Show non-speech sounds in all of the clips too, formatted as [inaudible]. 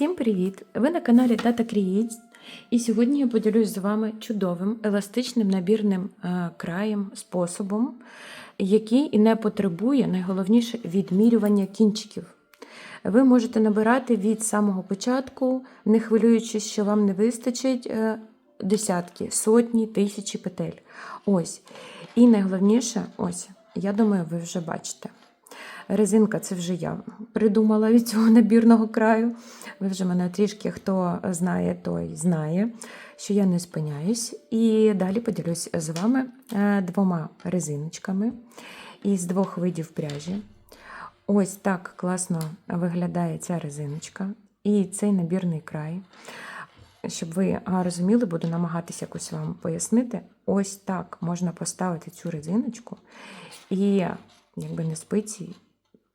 Всім привіт! Ви на каналі Data Creates. І сьогодні я поділюсь з вами чудовим еластичним набірним е, краєм, способом, який не потребує найголовніше відмірювання кінчиків. Ви можете набирати від самого початку, не хвилюючись, що вам не вистачить е, десятки, сотні, тисячі петель. Ось. І найголовніше, ось, я думаю, ви вже бачите. Резинка це вже я придумала від цього набірного краю. Ви вже мене трішки хто знає, той знає, що я не спиняюсь. І далі поділюсь з вами е, двома резиночками із двох видів пряжі. Ось так класно виглядає ця резиночка і цей набірний край. Щоб ви розуміли, буду намагатися якось вам пояснити. Ось так можна поставити цю резиночку і якби не спиці.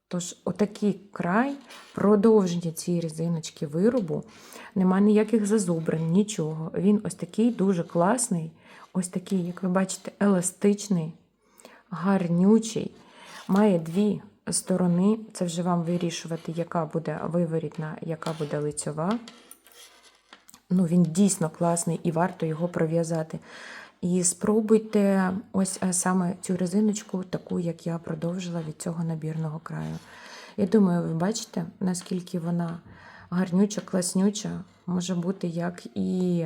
Тож, отакий край, продовження цієї резиночки виробу, нема ніяких зазубрин, нічого. Він ось такий дуже класний, ось такий, як ви бачите, еластичний, гарнючий. Має дві сторони. Це вже вам вирішувати, яка буде виворітна, яка буде лицьова. Ну, Він дійсно класний і варто його пров'язати. І спробуйте ось е, саме цю резиночку, таку, як я продовжила від цього набірного краю. Я думаю, ви бачите, наскільки вона гарнюча, класнюча, може бути як і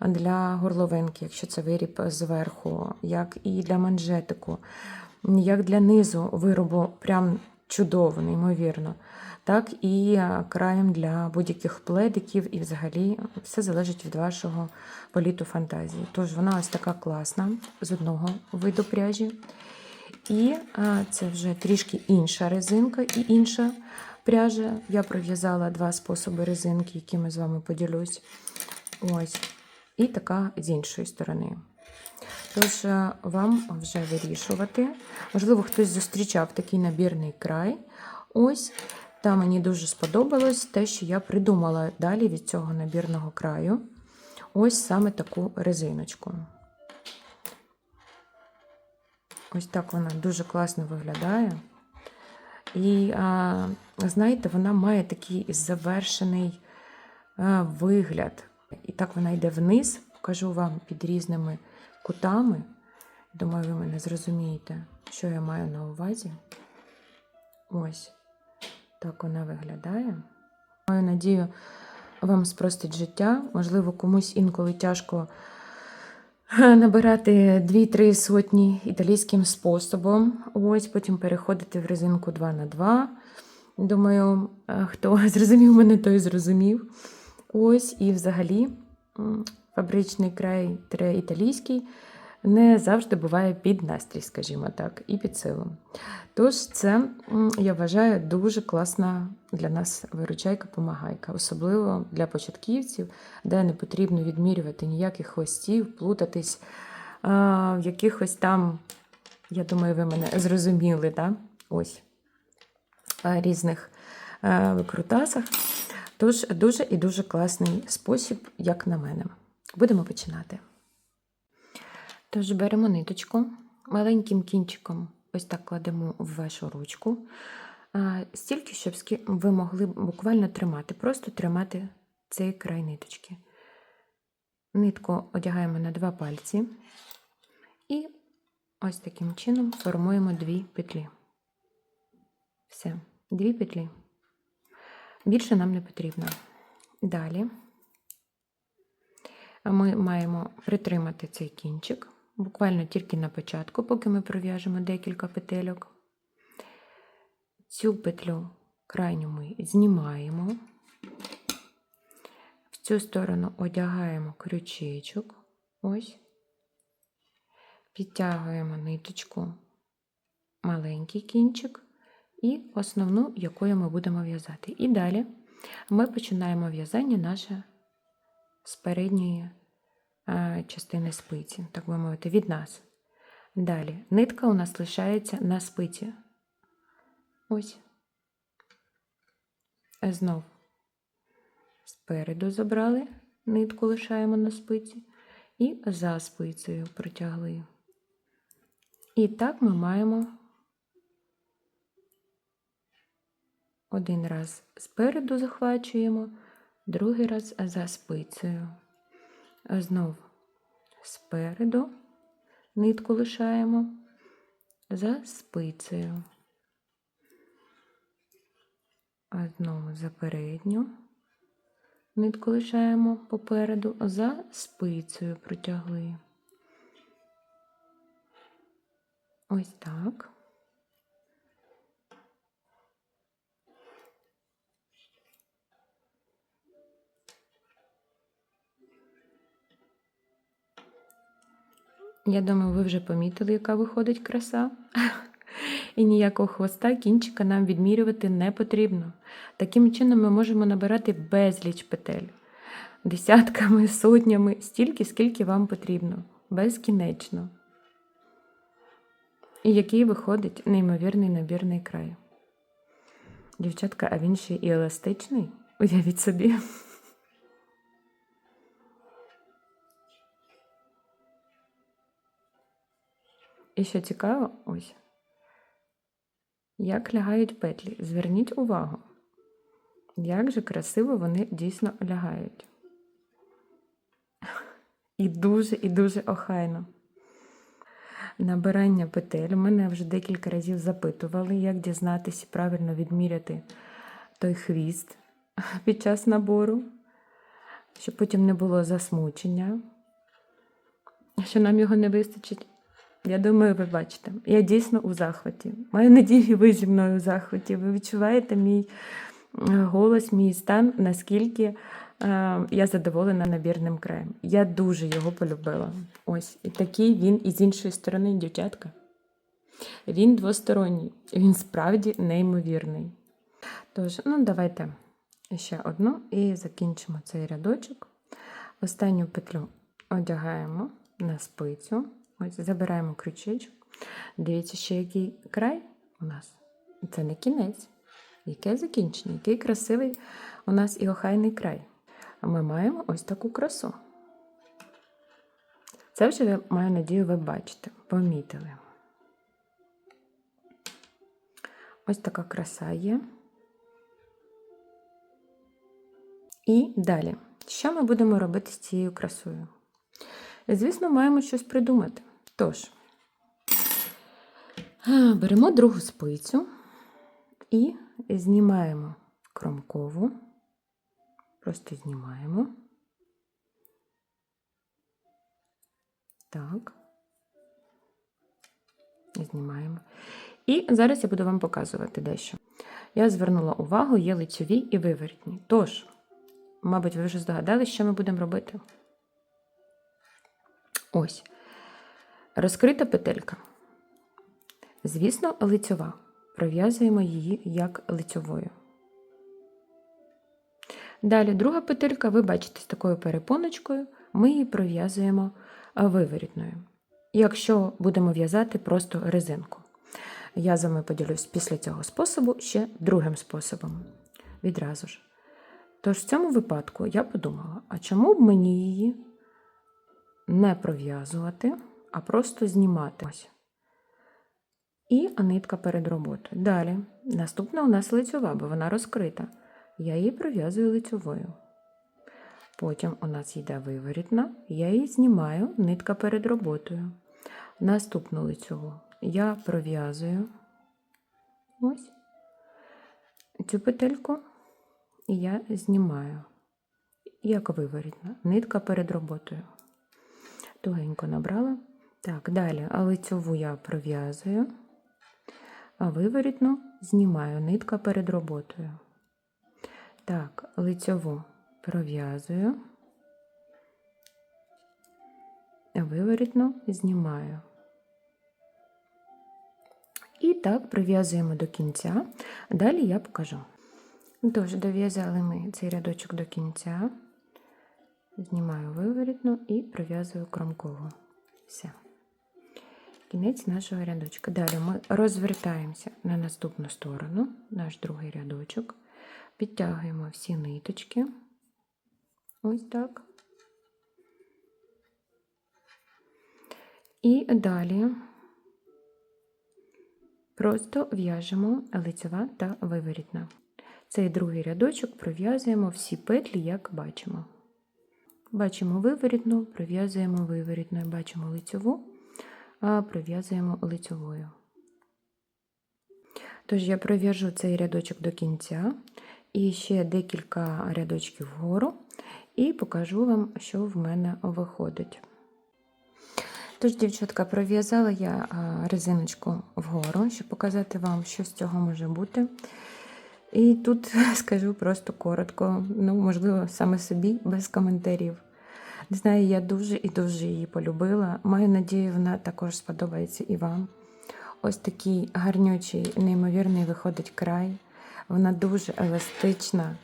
для горловинки, якщо це виріб зверху, як і для манжетику, як для низу виробу, прям чудово, неймовірно. Так і краєм для будь-яких пледиків, і взагалі все залежить від вашого політу фантазії. Тож вона ось така класна з одного виду пряжі. І а, це вже трішки інша резинка і інша пряжа. Я пров'язала два способи резинки, якими з вами поділюсь. Ось. І така з іншої сторони. Тож, вам вже вирішувати. Можливо, хтось зустрічав такий набірний край. Ось. Та мені дуже сподобалось те, що я придумала далі від цього набірного краю. Ось саме таку резиночку. Ось так вона дуже класно виглядає. І, а, знаєте, вона має такий завершений а, вигляд. І так вона йде вниз, покажу вам під різними кутами. Думаю, ви мене зрозумієте, що я маю на увазі. Ось. Так вона виглядає. Маю надію, вам спростить життя. Можливо, комусь інколи тяжко набирати 2-3 сотні італійським способом. Ось потім переходити в резинку 2 на 2 Думаю, хто [laughs] зрозумів мене, той зрозумів. Ось, і взагалі фабричний край італійський не завжди буває під настрій, скажімо так, і під силу. Тож, це, я вважаю, дуже класна для нас виручайка-помагайка, особливо для початківців, де не потрібно відмірювати ніяких хвостів, плутатись в якихось там, я думаю, ви мене зрозуміли, да? ось, різних викрутасах. Тож, дуже і дуже класний спосіб, як на мене. Будемо починати. Тож беремо ниточку, маленьким кінчиком ось так кладемо в вашу ручку, стільки, щоб ви могли буквально тримати, просто тримати цей край ниточки. Нитку одягаємо на два пальці і ось таким чином формуємо дві петлі. Все, дві петлі. Більше нам не потрібно. Далі ми маємо притримати цей кінчик буквально тільки на початку, поки ми пров'яжемо декілька петельок. Цю петлю крайню ми знімаємо, в цю сторону одягаємо крючечок, ось, підтягуємо ниточку, маленький кінчик і основну, якою ми будемо в'язати. І далі ми починаємо в'язання наше з передньої частини спиці, так би мовити, від нас. Далі нитка у нас лишається на спиці. Ось. Знов спереду забрали, нитку лишаємо на спиці, і за спицею протягли. І так ми маємо один раз спереду захвачуємо, другий раз за спицею. Знов спереду нитку лишаємо за спицею. А знову за передню нитку лишаємо попереду, за спицею протягли. Ось так. Я думаю, ви вже помітили, яка виходить краса. І ніякого хвоста кінчика нам відмірювати не потрібно. Таким чином ми можемо набирати безліч петель. Десятками, сотнями, стільки, скільки вам потрібно, безкінечно. І який виходить неймовірний набірний край. Дівчатка, а він ще і еластичний. Уявіть собі. І що цікаво, ось. Як лягають петлі. Зверніть увагу, як же красиво вони дійсно лягають. [laughs] І дуже, і дуже охайно. Набирання петель. Мене вже декілька разів запитували, як дізнатися правильно відміряти той хвіст [laughs] під час набору, щоб потім не було засмучення, що нам його не вистачить. Я думаю, ви бачите, я дійсно у захваті. Маю надію, ви зі мною у захваті. Ви відчуваєте мій е, голос, мій стан, наскільки е, я задоволена набірним краєм. Я дуже його полюбила. Ось. І такий він і з іншої сторони, дівчатка. Він двосторонній, він справді неймовірний. Тож, ну, давайте ще одну і закінчимо цей рядочок. Останню петлю одягаємо на спицю. Ось забираємо крючечок. Дивіться, ще який край у нас. Це не кінець. Яке закінчення, який красивий у нас і охайний край. А ми маємо ось таку красу. Це вже, маю надію, ви бачите, помітили. Ось така краса є. І далі. Що ми будемо робити з цією красою? Звісно, маємо щось придумати. Тож, беремо другу спицю і знімаємо кромкову, просто знімаємо. Так, знімаємо. І зараз я буду вам показувати дещо. Я звернула увагу, є лицьові і виворітні. Тож, мабуть, ви вже здогадались, що ми будемо робити. Ось. Розкрита петелька. Звісно, лицьова. Пров'язуємо її як лицьовою. Далі друга петелька, ви бачите, з такою перепоночкою, ми її пров'язуємо виворітною. Якщо будемо в'язати просто резинку. Я з вами поділюсь після цього способу ще другим способом. Відразу ж. Тож в цьому випадку я подумала, а чому б мені її не пров'язувати, а просто знімати. Ось. І нитка перед роботою. Далі, наступна у нас лицьова, бо вона розкрита. Я її пров'язую лицьовою. Потім у нас йде виворітна, я її знімаю, нитка перед роботою. Наступну лицьову я пров'язую ось цю петельку, і я знімаю, як виворітна, нитка перед роботою тугенько набрала. Так, далі лицьову я пров'язую, а виворітну знімаю нитка перед роботою. Так, лицьову пров'язую, виворітну знімаю. І так прив'язуємо до кінця. Далі я покажу. Тож, дов'язали ми цей рядочок до кінця. Знімаю виворітну і пров'язую кромкову. Все. Кінець нашого рядочка. Далі ми розвертаємося на наступну сторону, наш другий рядочок, підтягуємо всі ниточки. Ось так. І далі просто в'яжемо лицева та виворітна. Цей другий рядочок пров'язуємо всі петлі, як бачимо. Бачимо виворітну, пров'язуємо виворітною, бачимо лицьову, пров'язуємо лицьовою. Тож я пров'яжу цей рядочок до кінця і ще декілька рядочків вгору, і покажу вам, що в мене виходить. Тож, дівчатка, пров'язала я резиночку вгору, щоб показати вам, що з цього може бути. І тут [laughs] скажу просто коротко, ну, можливо, саме собі, без коментарів. Не знаю, я дуже і дуже її полюбила. Маю надію, вона також сподобається і вам. Ось такий гарнючий, неймовірний виходить край. Вона дуже еластична.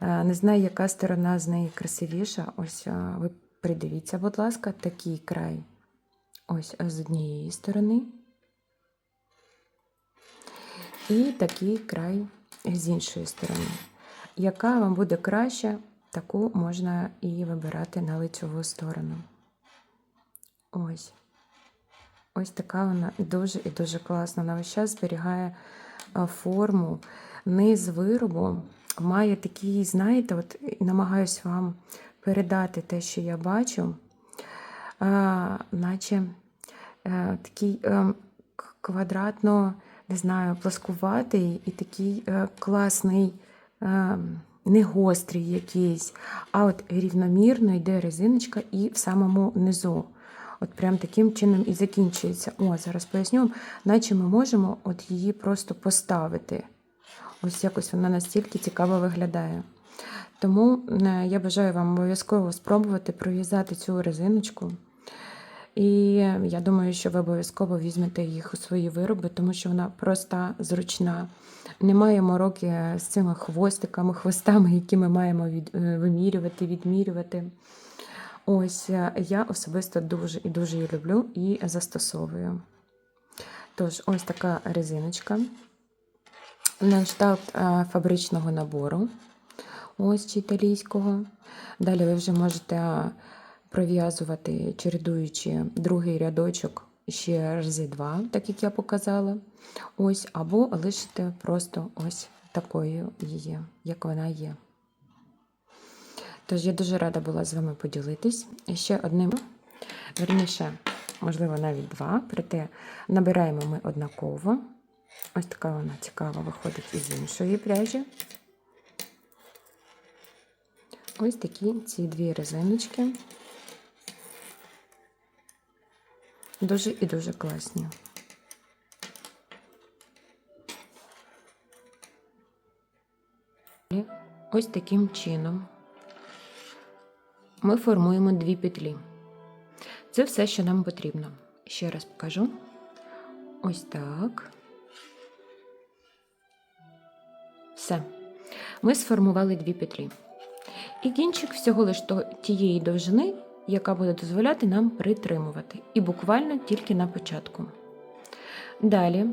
Е, Не знаю, яка сторона з неї красивіша. Ось е, ви придивіться, будь ласка, такий край. Ось з однієї сторони. І такий край з іншої сторони. Яка вам буде краща, таку можна і вибирати на лицьову сторону. Ось. Ось така вона дуже і дуже класна. Вона весь час зберігає форму. Низ виробу має такий, знаєте, от намагаюся вам передати те, що я бачу, а, наче а, такий а, квадратно, не знаю, пласкуватий і такий а, класний. А, не гострий якийсь, а от рівномірно йде резиночка і в самому низу. От прям таким чином і закінчується. О, зараз поясню наче ми можемо от її просто поставити. Ось якось вона настільки цікаво виглядає. Тому е, я бажаю вам обов'язково спробувати пров'язати цю резиночку. І я думаю, що ви обов'язково візьмете їх у свої вироби, тому що вона проста, зручна. Немає мороки з цими хвостиками, хвостами, які ми маємо від, е, вимірювати, відмірювати. Ось е, я особисто дуже і дуже її люблю і застосовую. Тож, ось така резиночка. На кшталт е, фабричного набору, ось чи італійського. Далі ви вже можете пров'язувати, чередуючи другий рядочок ще рази два, так як я показала. Ось, або лишите просто ось такою її, як вона є. Тож я дуже рада була з вами поділитись. Ще одним, верніше, можливо, навіть два, проте набираємо ми однаково. Ось така вона цікава виходить із іншої пряжі. Ось такі ці дві резиночки. Дуже і дуже класні. Ось таким чином ми формуємо дві петлі. Це все, що нам потрібно. Ще раз покажу. Ось так. Все. Ми сформували дві петлі. І кінчик всього лиш тієї довжини, яка буде дозволяти нам притримувати. І буквально тільки на початку. Далі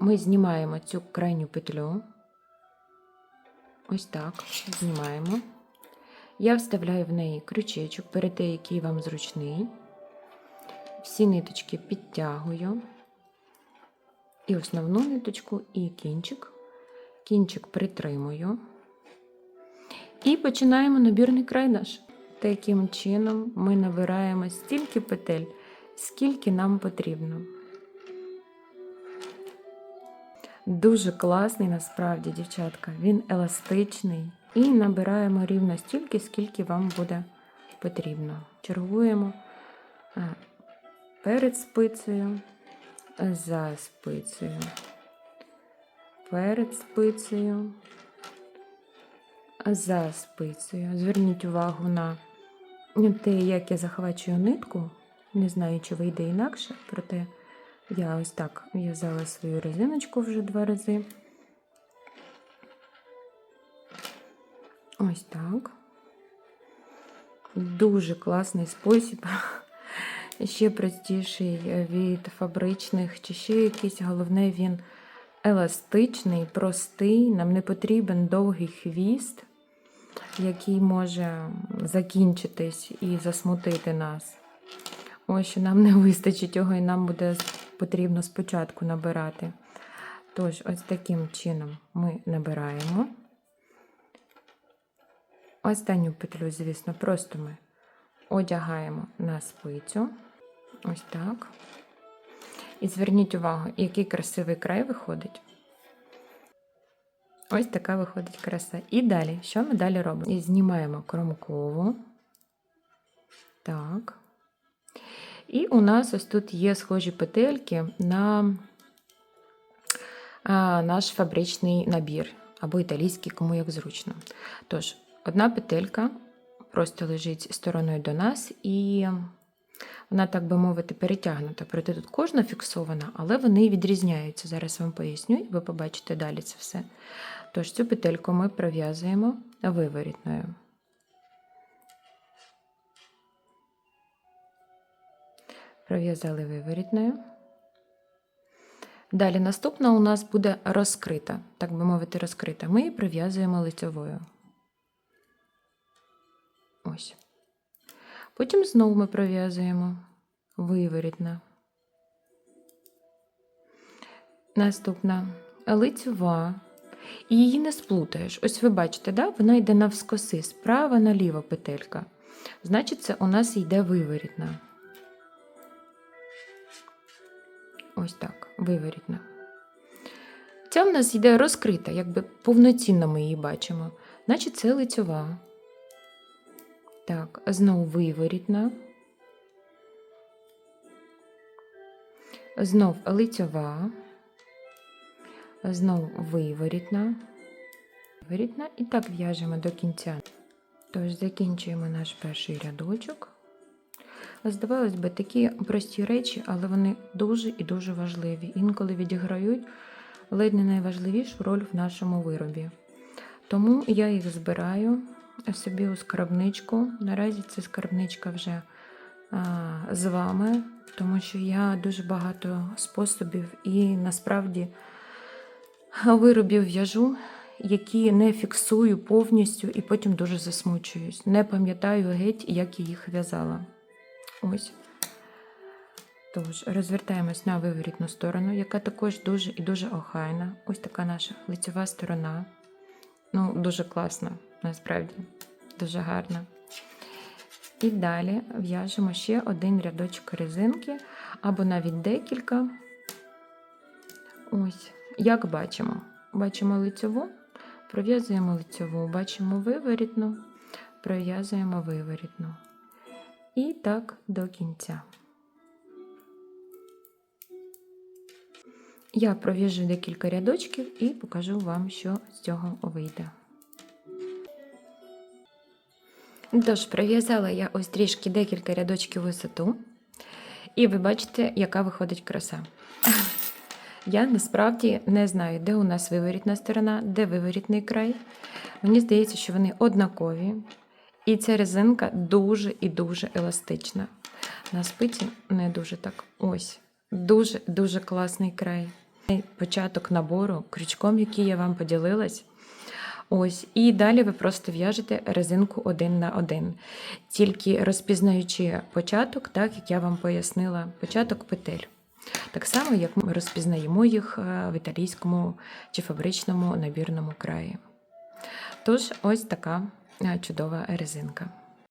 ми знімаємо цю крайню петлю. Ось так, знімаємо. Я вставляю в неї крючечок, перед те, який вам зручний. Всі ниточки підтягую. І основну ниточку, і кінчик. Кінчик притримую. І починаємо набірний край наш. Таким чином ми набираємо стільки петель, скільки нам потрібно. Дуже класний насправді, дівчатка. Він еластичний. І набираємо рівно стільки, скільки вам буде потрібно. Чергуємо е, перед спицею, за спицею, перед спицею, за спицею. Зверніть увагу на те, як я захвачую нитку. Не знаю, чи вийде інакше, проте я ось так в'язала свою резиночку вже два рази. Ось так. Дуже класний спосіб. [laughs] Ще простіший від фабричних, чи ще якийсь, головне, він еластичний, простий. Нам не потрібен довгий хвіст, який може закінчитись і засмутити нас. Ось що нам не вистачить його, і нам буде потрібно спочатку набирати. Тож, ось таким чином ми набираємо. Останню петлю, звісно, просто ми одягаємо на спицю. Ось так. І зверніть увагу, який красивий край виходить. Ось така виходить краса. І далі, що ми далі робимо? І знімаємо кромкову. Так. І у нас ось тут є схожі петельки на наш фабричний набір, або італійський, кому як зручно. Тож, одна петелька просто лежить стороною до нас, і вона, так би мовити, перетягнута. Проте тут кожна фіксована, але вони відрізняються. Зараз вам поясню, і ви побачите далі це все. Тож, цю петельку ми пров'язуємо виворітною. Пров'язали виворітною. Далі наступна у нас буде розкрита, так би мовити, розкрита. Ми її прив'язуємо лицьовою. Ось. Потім знову ми пров'язуємо виворітна. Наступна лицьова. І її не сплутаєш. Ось ви бачите, да? вона йде навскоси, справа наліво петелька. Значить, це у нас йде виворітна. Ось так, виворітна. Ця в нас йде розкрита, якби повноцінно ми її бачимо. Значить, це лицьова. Так, знову виворітна. Знов лицьова. Знов виворітна. Виворітна. І так в'яжемо до кінця. Тож закінчуємо наш перший рядочок. Здавалось би, такі прості речі, але вони дуже і дуже важливі. Інколи відіграють ледь не найважливішу роль в нашому виробі. Тому я їх збираю собі у скарбничку. Наразі це скарбничка вже а, з вами, тому що я дуже багато способів і насправді виробів в'яжу, які не фіксую повністю і потім дуже засмучуюсь. Не пам'ятаю геть, як я їх в'язала. Ось. Тож, розвертаємось на виворітну сторону, яка також дуже і дуже охайна. Ось така наша лицьова сторона. Ну, дуже класна, насправді, дуже гарна. І далі в'яжемо ще один рядочок резинки, або навіть декілька. Ось, як бачимо, бачимо лицьову, пров'язуємо лицьову, бачимо виворітну, пров'язуємо виворітну. І так до кінця. Я пров'яжу декілька рядочків і покажу вам, що з цього вийде. Тож, пров'язала я ось трішки декілька рядочків висоту, і ви бачите, яка виходить краса. Я насправді не знаю, де у нас виворітна сторона, де виворітний край. Мені здається, що вони однакові. І ця резинка дуже і дуже еластична. На спиці не дуже так. Ось. Дуже-дуже класний край. Початок набору, крючком, який я вам поділилась. Ось, І далі ви просто в'яжете резинку один на один. Тільки розпізнаючи початок, так як я вам пояснила, початок петель. Так само, як ми розпізнаємо їх е, в італійському чи фабричному набірному краї. Тож, ось така е, чудова резинка.